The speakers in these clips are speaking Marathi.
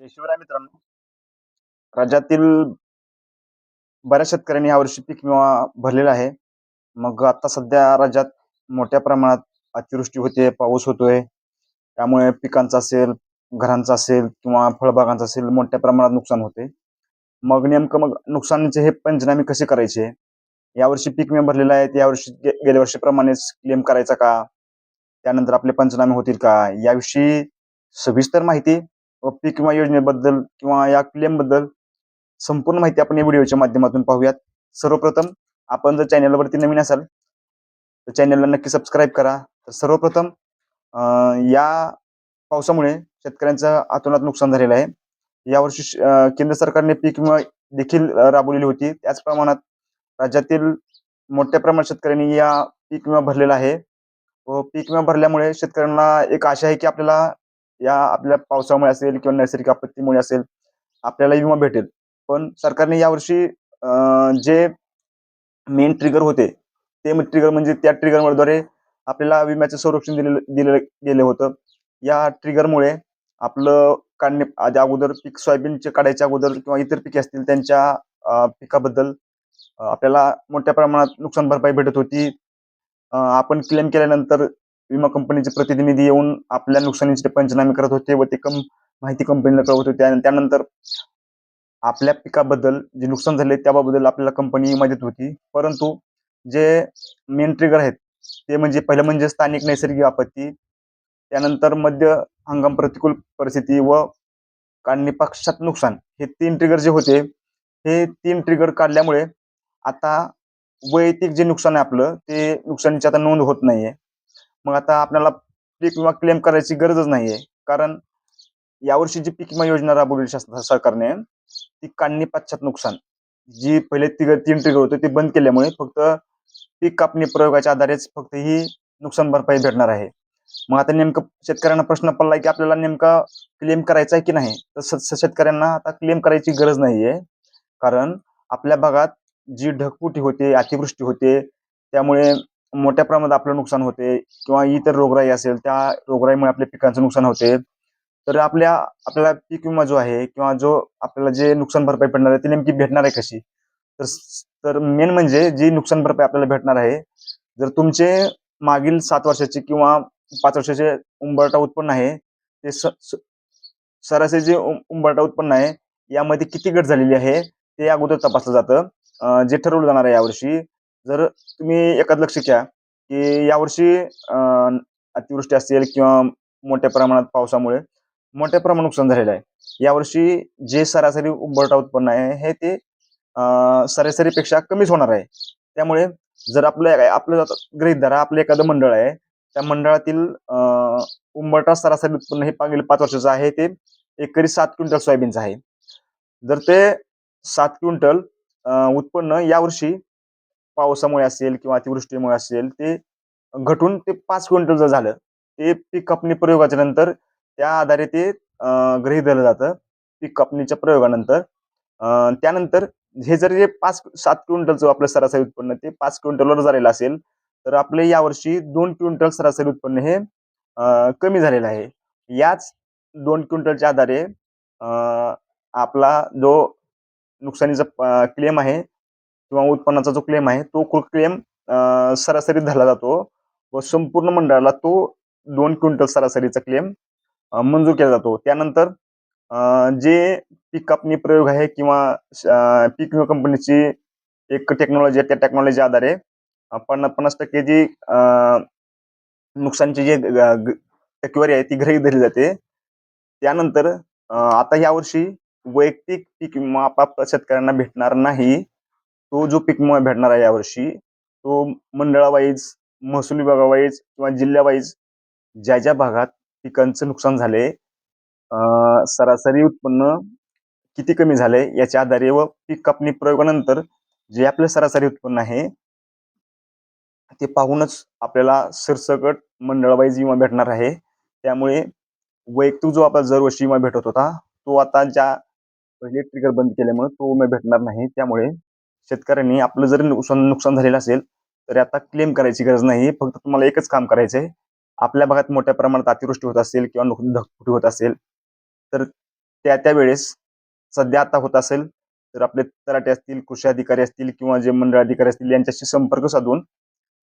शिवराय मित्रांनो राज्यातील बऱ्याच शेतकऱ्यांनी यावर्षी पीक विमा भरलेला आहे. मग आता सध्या राज्यात मोठ्या प्रमाणात अतिवृष्टी होते पाऊस होतोय. त्यामुळे पिकांचा असेल घरांचा असेल किंवा फळबागांचा असेल मोठ्या प्रमाणात नुकसान होते. मग नेमकं मग नुकसानीचे हे पंचनामे कसे करायचे? यावर्षी पीक विमा भरलेला आहे यावर्षी गेल्या वर्षीप्रमाणेच क्लेम करायचा का? त्यानंतर आपले पंचनामे होतील का? याविषयी सविस्तर माहिती पीक विमा योजनेबद्दल किंवा या क्लेमबद्दल संपूर्ण माहिती आपण या व्हिडिओच्या माध्यमातून पाहूयात. सर्वप्रथम आपण जर चॅनलवरती नवीन असाल तर चॅनलला नक्की सबस्क्राईब करा. तर सर्वप्रथम या पावसामुळे शेतकऱ्यांचं अतोनात नुकसान झालेलं आहे. यावर्षी श- केंद्र सरकारने पीक विमा देखील राबवलेली होती. त्याच प्रमाणात राज्यातील मोठ्या प्रमाणात शेतकऱ्यांनी या पीक विमा भरलेला आहे. व पीक विमा भरल्यामुळे शेतकऱ्यांना एक आशा आहे की आपल्याला या आपल्या पावसामुळे असेल किंवा नैसर्गिक आपत्तीमुळे असेल आपल्याला विमा भेटेल. पण सरकारने यावर्षी जे मेन ट्रिगर होते ते ट्रिगर म्हणजे त्या ट्रिगरद्वारे आपल्याला विम्याचं संरक्षण दिलेलं दिलं गेलं होतं. या ट्रिगरमुळे आपलं काढणे आधी अगोदर पीक सोयाबीनचे काढायच्या अगोदर किंवा इतर पिके असतील त्यांच्या पिकाबद्दल आपल्याला मोठ्या प्रमाणात नुकसान भरपाई भेटत होती. आपण क्लेम केल्यानंतर विमा कंपनीचे प्रतिनिधी येऊन आपल्या नुकसानीचे पंचनामे करत होते व ते कम माहिती कंपनीला कळवत होते. आणि त्यानंतर आपल्या पिकाबद्दल जे नुकसान झाले त्याबद्दल आपल्याला कंपनी विमा देत होती. परंतु जे मेन ट्रिगर आहेत ते म्हणजे पहिलं म्हणजे स्थानिक नैसर्गिक आपत्ती त्यानंतर मध्य हंगाम प्रतिकूल परिस्थिती व काढणी पक्षात नुकसान. हे तीन ट्रिगर जे होते हे तीन ट्रिगर काढल्यामुळे आता वैयक्तिक जे नुकसान आहे आपलं ते नुकसानीची आता नोंद होत नाहीये. मग आता आपल्याला पीक विमा क्लेम करायची गरजच नाही आहे कारण यावर्षी जी पीक विमा योजना राबवली शासन सरकारने ती काढणी पाश्चात नुकसान. जी पहिले तिघ तीन ट्रिगर होते ते बंद केल्यामुळे फक्त पीक कापणी प्रयोगाच्या आधारेच फक्त ही नुकसान भरपाई भेटणार आहे. मग आता नेमकं शेतकऱ्यांना प्रश्न पडलाय की आपल्याला नेमका क्लेम करायचा आहे की नाही? तर शेतकऱ्यांना आता क्लेम करायची गरज नाहीये. कारण आपल्या भागात जी ढगफुटी होते अतिवृष्टी होते त्यामुळे मोठ्या प्रमाणात आपलं नुकसान होते किंवा इतर रोगराई असेल त्या रोगराईमुळे आपल्या पिकांचं नुकसान होते. तर आपल्या आपल्याला पीक विमा जो आहे किंवा जो आपल्याला जे नुकसान भरपाई भेटणार आहे ती नेमकी भेटणार आहे कशी? तर तर मेन म्हणजे जी नुकसान भरपाई आपल्याला भेटणार आहे जर तुमचे मागील सात वर्षाचे किंवा पाच वर्षाचे उंबरटा उत्पन्न आहे ते स- स- सरासरी जे उं- उंबरटा उत्पन्न आहे यामध्ये किती घट झालेली आहे ते अगोदर तपासलं जातं. जे ठरवलं जाणार आहे यावर्षी जर तुम्ही एकाच लक्ष घ्या की यावर्षी अतिवृष्टी असेल किंवा मोठ्या प्रमाणात पावसामुळे मोठ्या प्रमाणात नुकसान झालेलं आहे. यावर्षी जे सरासरी उंबरटा उत्पन्न आहे हे ते सरासरीपेक्षा कमीच होणार आहे. त्यामुळे जर आपलं आपलं आता धरा आपलं एखादं मंडळ आहे त्या मंडळातील उंबरटा सरासरी उत्पन्न हे मागील पाच वर्षाचं आहे ते एकरी सात क्विंटल सोयाबीनचं आहे. जर ते सात क्विंटल उत्पन्न यावर्षी पावसामुळे असेल किंवा अतिवृष्टीमुळे असेल ते घटून ते पाच क्विंटल जर झालं ते पीक कापणी प्रयोगाच्या नंतर त्या आधारे ते अं, धरलं जातं पीक कापणीच्या प्रयोगानंतर. त्यानंतर हे जर जे पाच सात क्विंटलचं आपलं सरासरी उत्पन्न ते पाच क्विंटलवर झालेलं असेल तर आपले यावर्षी दोन क्विंटल सरासरी उत्पन्न हे कमी झालेलं आहे. याच दोन क्विंटलच्या आधारे आपला जो नुकसानीचा क्लेम आहे किंवा उत्पन्नाचा जो क्लेम आहे तो क्लेम सरासरी धरला जातो व संपूर्ण मंडळाला तो दोन क्विंटल सरासरीचा क्लेम मंजूर केला जातो. त्यानंतर जे पीक कापणी प्रयोग आहे किंवा पीक विमा कंपनीची एक टेक्नॉलॉजी आहे त्या टेक्नॉलॉजी आधारे पन्नास पन्नास टक्के जी नुकसानची जी ग- ग- टक्केवारी आहे ती गृहीत धरली जाते. त्यानंतर आता यावर्षी वैयक्तिक पीक विमा आपापल्या शेतकऱ्यांना भेटणार नाही. तो जो पीक विमा भेटणार आहे यावर्षी तो मंडळावाईज महसूल विभागावाईज किंवा जिल्ह्यावाईज ज्या ज्या भागात पिकांचं नुकसान झाले सरासरी उत्पन्न किती कमी झाले याच्या आधारे व पीक कापणी प्रयोगानंतर जे आपलं सरासरी उत्पन्न आहे ते पाहूनच आपल्याला सरसकट मंडळवाईज विमा भेटणार आहे. त्यामुळे वैयक्तिक जो आपला दरवर्षी विमा भेटत होता तो आता ज्या पहिले ट्रिगर बंद केल्यामुळे तो विमा भेटणार नाही. त्यामुळे शेतकऱ्यांनी आपलं जरी नुकसान नुकसान झालेलं असेल तरी आता क्लेम करायची गरज नाही. फक्त तुम्हाला एकच काम करायचं आहे आपल्या भागात मोठ्या प्रमाणात अतिवृष्टी होत असेल किंवा नुक- ढगफुटी होत असेल तर त्या त्या वेळेस सध्या आता होत असेल तर आपले तलाटे असतील कृषी अधिकारी असतील किंवा जे मंडळ अधिकारी असतील यांच्याशी संपर्क साधून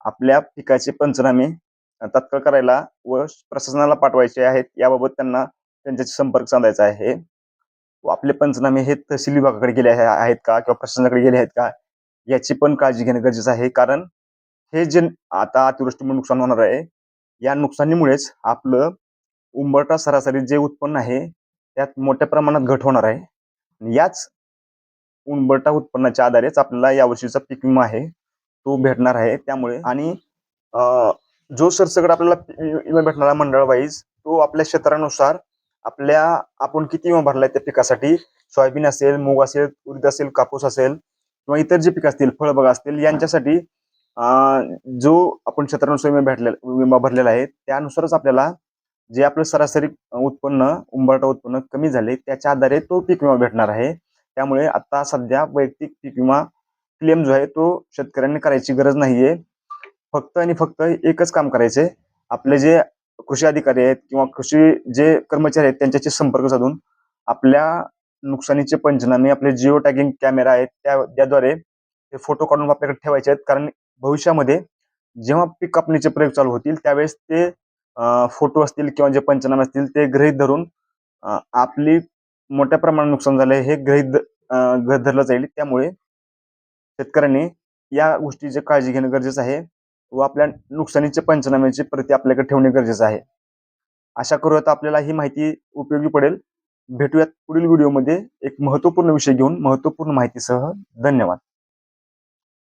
आपल्या पिकाचे पंचनामे तात्काळ करायला व प्रशासनाला पाठवायचे आहेत. याबाबत त्यांना त्यांच्याशी संपर्क साधायचा आहे. आपले पंचनामे हे तहसील विभागाकडे गेले आहेत का? किंवा प्रशासनाकडे गेले आहेत का? याची पण काळजी घेणं गरजेचं आहे. कारण हे जे आता अतिवृष्टीमुळे नुकसान होणार आहे या नुकसानीमुळेच आपलं उंबरटा सरासरी जे उत्पन्न आहे त्यात मोठ्या प्रमाणात घट होणार आहे. याच उंबरटा उत्पन्नाच्या आधारेच आपल्याला यावर्षीचा पीक विमा आहे तो भेटणार आहे. त्यामुळे आणि जो सरसकट आपल्याला पीक विमा भेटणारा मंडळ वाईज तो आपल्या क्षेत्रानुसार आपल्या आपण किती विमा भरलाय त्या पिकासाठी? सोयाबीन असेल मूग असेल उडीद असेल कापूस असेल किंवा इतर जे पिक असतील फळबाग असतील यांच्यासाठी जो आपण क्षेत्रानुसार विमा भेटलेला विमा भरलेला आहे त्यानुसारच आपल्याला जे आपलं सरासरी उत्पन्न उंबरटा उत्पन्न कमी झाले त्याच्या आधारे तो पीक विमा भेटणार आहे. त्यामुळे आता सध्या वैयक्तिक पीक विमा क्लेम जो आहे तो शेतकऱ्यांनी करायची गरज नाहीये. फक्त आणि फक्त एकच काम करायचे आपले जे कृषी अधिकारी आहेत किंवा कृषी जे कर्मचारी आहेत त्यांच्याशी संपर्क साधून आपल्या नुकसानीचे पंचनामे आपले जिओ टॅगिंग कॅमेरा आहेत त्या त्याद्वारे ते फोटो काढून आपल्याकडे ठेवायचे आहेत. कारण भविष्यामध्ये जेव्हा पीक कापणीचे प्रयोग चालू होतील त्यावेळेस ते फोटो असतील किंवा जे पंचनामे असतील ते गृहीत धरून आपली मोठ्या प्रमाणात नुकसान झालंय हे गृहित गृहीत धरलं जाईल. त्यामुळे शेतकऱ्यांनी या गोष्टीची काळजी घेणं गरजेचं आहे. व आपल्या नुकसानीचे पंचनाम्याची प्रती आपल्याकडे ठेवणे गरजेचं आहे. आशा करूयात आपल्याला ही माहिती उपयोगी पडेल. भेटूयात पुढील व्हिडिओमध्ये एक महत्त्वपूर्ण विषय घेऊन महत्त्वपूर्ण माहितीसह. धन्यवाद.